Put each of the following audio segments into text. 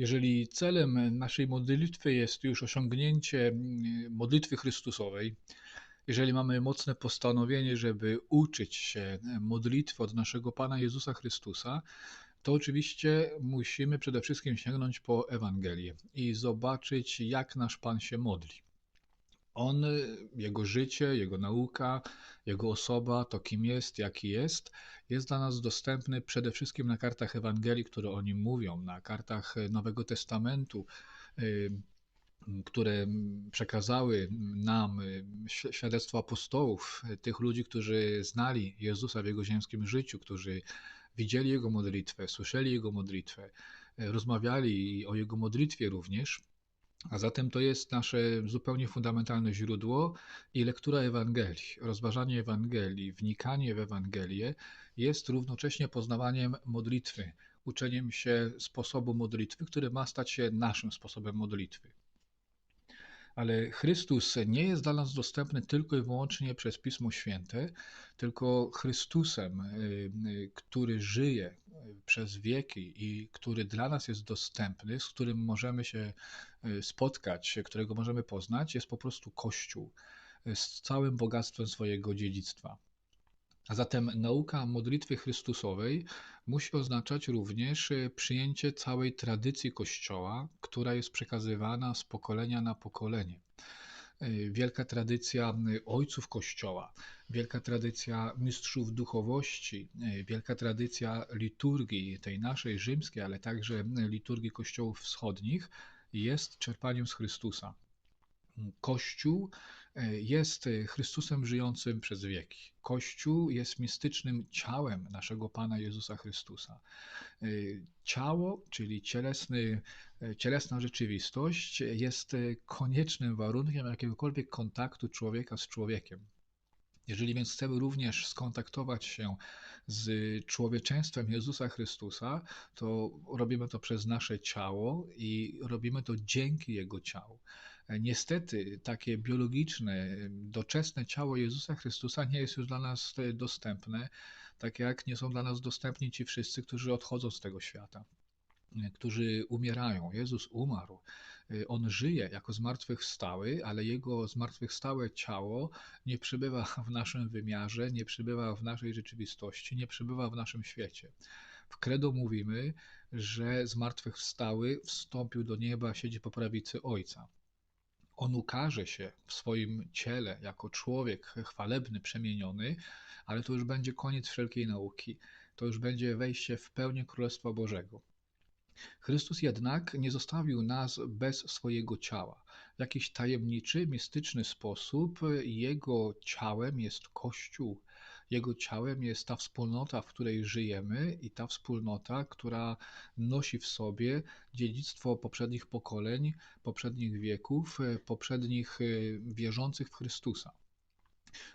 Jeżeli celem naszej modlitwy jest już osiągnięcie modlitwy Chrystusowej, jeżeli mamy mocne postanowienie, żeby uczyć się modlitwy od naszego Pana Jezusa Chrystusa, to oczywiście musimy przede wszystkim sięgnąć po Ewangelię i zobaczyć, jak nasz Pan się modli. On, jego życie, jego nauka, jego osoba, to kim jest, jaki jest, jest dla nas dostępny przede wszystkim na kartach Ewangelii, które o nim mówią, na kartach Nowego Testamentu, y, które przekazały nam świadectwo apostołów, tych ludzi, którzy znali Jezusa w jego ziemskim życiu, którzy widzieli jego modlitwę, słyszeli jego modlitwę, rozmawiali o jego modlitwie również. A zatem to jest nasze zupełnie fundamentalne źródło i lektura Ewangelii, rozważanie Ewangelii, wnikanie w Ewangelię jest równocześnie poznawaniem modlitwy, uczeniem się sposobu modlitwy, który ma stać się naszym sposobem modlitwy. Ale Chrystus nie jest dla nas dostępny tylko i wyłącznie przez Pismo Święte, tylko Chrystusem, y, y, który żyje przez wieki i który dla nas jest dostępny, z którym możemy się spotkać, którego możemy poznać, jest po prostu Kościół z całym bogactwem swojego dziedzictwa. A zatem nauka modlitwy Chrystusowej musi oznaczać również e, przyjęcie całej tradycji Kościoła, która jest przekazywana z pokolenia na pokolenie. E, wielka tradycja ojców Kościoła, wielka tradycja mistrzów duchowości, e, wielka tradycja liturgii tej naszej rzymskiej, ale także liturgii kościołów wschodnich jest czerpaniem z Chrystusa. Kościół E, jest e, Chrystusem żyjącym przez wieki. Kościół jest mistycznym ciałem naszego Pana Jezusa Chrystusa. E, ciało, czyli cielesny, cielesna rzeczywistość, jest koniecznym warunkiem jakiegokolwiek kontaktu człowieka z człowiekiem. Jeżeli więc chcemy również skontaktować się z człowieczeństwem Jezusa Chrystusa, to robimy to przez nasze ciało i robimy to dzięki Jego ciału. Niestety, takie biologiczne, doczesne ciało Jezusa Chrystusa nie jest już dla nas dostępne, tak jak nie są dla nas dostępni ci wszyscy, którzy odchodzą z tego świata, którzy umierają. Jezus umarł. On żyje jako zmartwychwstały, ale jego zmartwychwstałe ciało nie przybywa w naszym wymiarze, nie przybywa w naszej rzeczywistości, nie przybywa w naszym świecie. W credo mówimy, że zmartwychwstały wstąpił do nieba, siedzi po prawicy Ojca on ukaże się w swoim ciele jako człowiek chwalebny, przemieniony, ale to już będzie koniec wszelkiej nauki. To już będzie wejście w pełnię Królestwa Bożego. Chrystus jednak nie zostawił nas bez swojego ciała. W jakiś tajemniczy, mistyczny sposób Jego ciałem jest Kościół, jego ciałem jest ta wspólnota, w której żyjemy i ta wspólnota, która nosi w sobie dziedzictwo poprzednich pokoleń, poprzednich wieków, poprzednich e, wierzących w Chrystusa.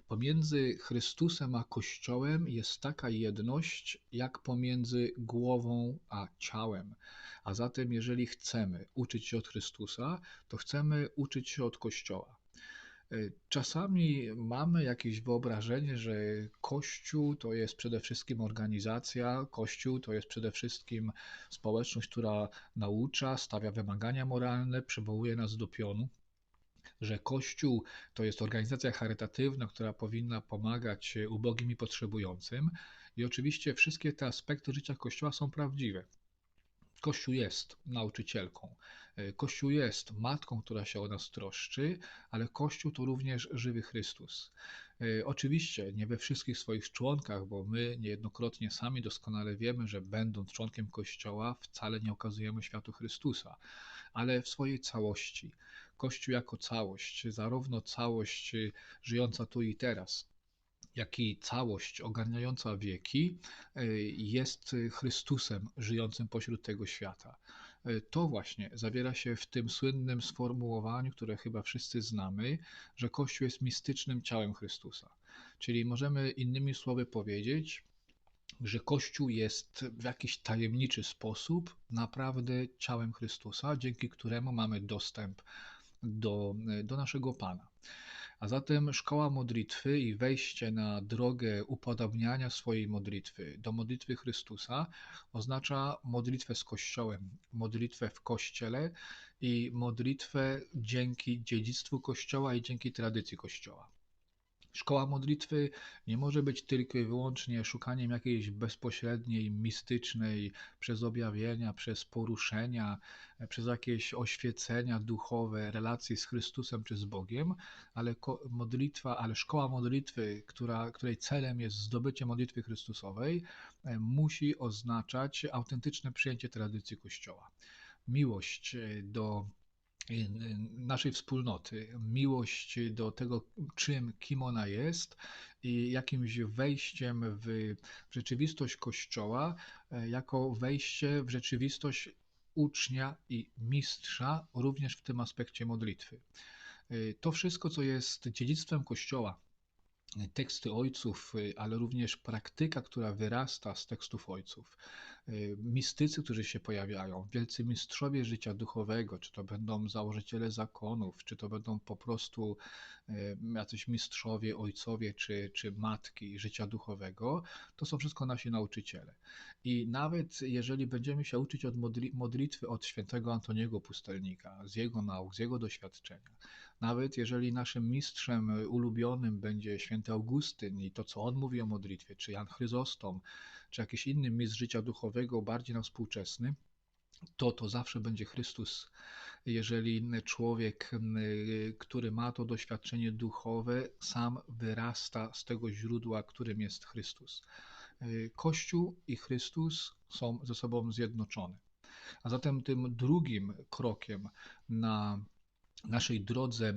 Pomiędzy Chrystusem a Kościołem jest taka jedność, jak pomiędzy głową a ciałem. A zatem, jeżeli chcemy uczyć się od Chrystusa, to chcemy uczyć się od Kościoła. E, czasami mamy jakieś wyobrażenie, że Kościół to jest przede wszystkim organizacja, Kościół to jest przede wszystkim społeczność, która naucza, stawia wymagania moralne, przywołuje nas do pionu że Kościół to jest organizacja charytatywna, która powinna pomagać ubogim i potrzebującym. I oczywiście wszystkie te aspekty życia Kościoła są prawdziwe. Kościół jest nauczycielką, e, Kościół jest matką, która się o nas troszczy, ale Kościół to również żywy Chrystus. E, oczywiście nie we wszystkich swoich członkach, bo my niejednokrotnie sami doskonale wiemy, że będąc członkiem Kościoła wcale nie okazujemy światu Chrystusa, ale w swojej całości. Kościół jako całość, zarówno całość żyjąca tu i teraz, jak i całość ogarniająca wieki e, jest Chrystusem żyjącym pośród tego świata. To właśnie zawiera się w tym słynnym sformułowaniu, które chyba wszyscy znamy, że Kościół jest mistycznym ciałem Chrystusa. Czyli możemy innymi słowy powiedzieć, że Kościół jest w jakiś tajemniczy sposób naprawdę ciałem Chrystusa, dzięki któremu mamy dostęp do, do naszego Pana. A zatem szkoła modlitwy i wejście na drogę upodobniania swojej modlitwy do modlitwy Chrystusa oznacza modlitwę z Kościołem, modlitwę w Kościele i modlitwę dzięki dziedzictwu Kościoła i dzięki tradycji Kościoła. Szkoła modlitwy nie może być tylko i wyłącznie szukaniem jakiejś bezpośredniej, mistycznej, przez objawienia, przez poruszenia, przez jakieś oświecenia duchowe, relacji z Chrystusem czy z Bogiem, ale modlitwa, ale szkoła modlitwy, która, której celem jest zdobycie modlitwy Chrystusowej, e, musi oznaczać autentyczne przyjęcie tradycji Kościoła. Miłość e, do naszej wspólnoty, miłość do tego, czym, kim ona jest i jakimś wejściem w rzeczywistość Kościoła, e, jako wejście w rzeczywistość ucznia i mistrza, również w tym aspekcie modlitwy. E, to wszystko, co jest dziedzictwem Kościoła, teksty ojców, ale również praktyka, która wyrasta z tekstów ojców, Y, mistycy, którzy się pojawiają, wielcy mistrzowie życia duchowego, czy to będą założyciele zakonów, czy to będą po prostu y, jacyś mistrzowie, ojcowie, czy, czy matki życia duchowego, to są wszystko nasi nauczyciele. I nawet jeżeli będziemy się uczyć od modlitwy od świętego Antoniego Pustelnika, z jego nauk, z jego doświadczenia, nawet jeżeli naszym mistrzem ulubionym będzie święty Augustyn i to, co on mówi o modlitwie, czy Jan Chryzostom, czy jakiś inny mistrz życia duchowego, bardziej nam współczesny, to to zawsze będzie Chrystus. Jeżeli człowiek, który ma to doświadczenie duchowe, sam wyrasta z tego źródła, którym jest Chrystus. Kościół i Chrystus są ze sobą zjednoczone. A zatem tym drugim krokiem na naszej drodze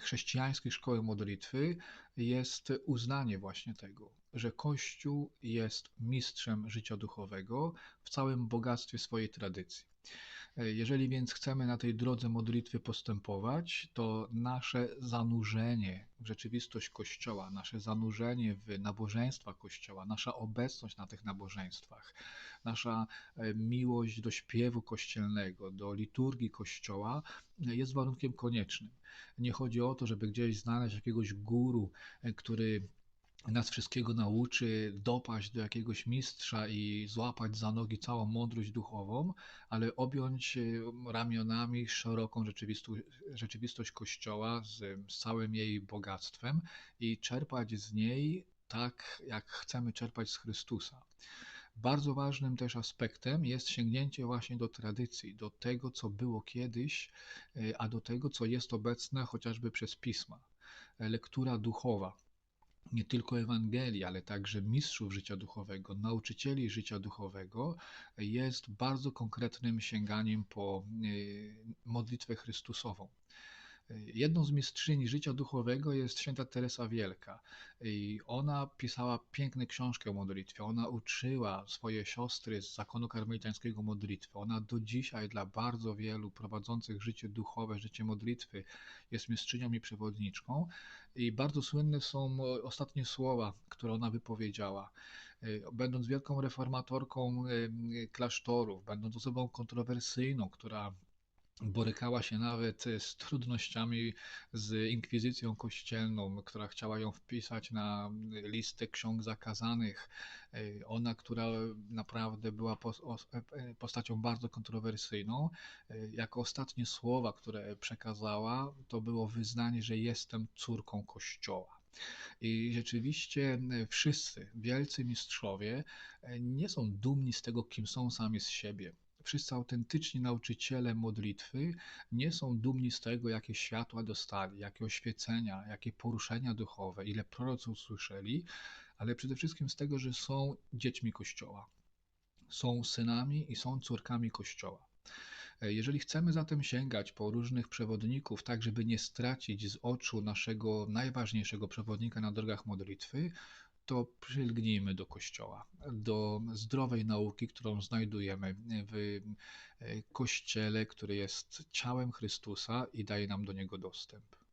chrześcijańskiej szkoły modlitwy jest uznanie właśnie tego, że Kościół jest mistrzem życia duchowego w całym bogactwie swojej tradycji. Jeżeli więc chcemy na tej drodze modlitwy postępować, to nasze zanurzenie w rzeczywistość Kościoła, nasze zanurzenie w nabożeństwa Kościoła, nasza obecność na tych nabożeństwach, nasza e, miłość do śpiewu kościelnego, do liturgii Kościoła jest warunkiem koniecznym. Nie chodzi o to, żeby gdzieś znaleźć jakiegoś guru, e, który nas wszystkiego nauczy, dopaść do jakiegoś mistrza i złapać za nogi całą mądrość duchową, ale objąć e, ramionami szeroką rzeczywistość, rzeczywistość Kościoła z, z całym jej bogactwem i czerpać z niej tak, jak chcemy czerpać z Chrystusa. Bardzo ważnym też aspektem jest sięgnięcie właśnie do tradycji, do tego, co było kiedyś, e, a do tego, co jest obecne chociażby przez pisma. Lektura duchowa nie tylko Ewangelii, ale także mistrzów życia duchowego, nauczycieli życia duchowego, jest bardzo konkretnym sięganiem po e, modlitwę Chrystusową. Jedną z mistrzyni życia duchowego jest święta Teresa Wielka. I ona pisała piękne książki o modlitwie. Ona uczyła swoje siostry z zakonu karmelitańskiego modlitwy. Ona do dzisiaj dla bardzo wielu prowadzących życie duchowe, życie modlitwy jest mistrzynią i przewodniczką. I bardzo słynne są ostatnie słowa, które ona wypowiedziała będąc wielką reformatorką klasztorów, będąc osobą kontrowersyjną, która borykała się nawet z trudnościami z inkwizycją kościelną, która chciała ją wpisać na listę ksiąg zakazanych. Ona, która naprawdę była postacią bardzo kontrowersyjną, jako ostatnie słowa, które przekazała, to było wyznanie, że jestem córką Kościoła. I rzeczywiście wszyscy wielcy mistrzowie nie są dumni z tego, kim są sami z siebie wszyscy autentyczni nauczyciele modlitwy nie są dumni z tego, jakie światła dostali, jakie oświecenia, jakie poruszenia duchowe, ile proroców usłyszeli, ale przede wszystkim z tego, że są dziećmi Kościoła. Są synami i są córkami Kościoła. Jeżeli chcemy zatem sięgać po różnych przewodników, tak żeby nie stracić z oczu naszego najważniejszego przewodnika na drogach modlitwy, to przylgnijmy do Kościoła, do zdrowej nauki, którą znajdujemy w e, Kościele, który jest ciałem Chrystusa i daje nam do niego dostęp.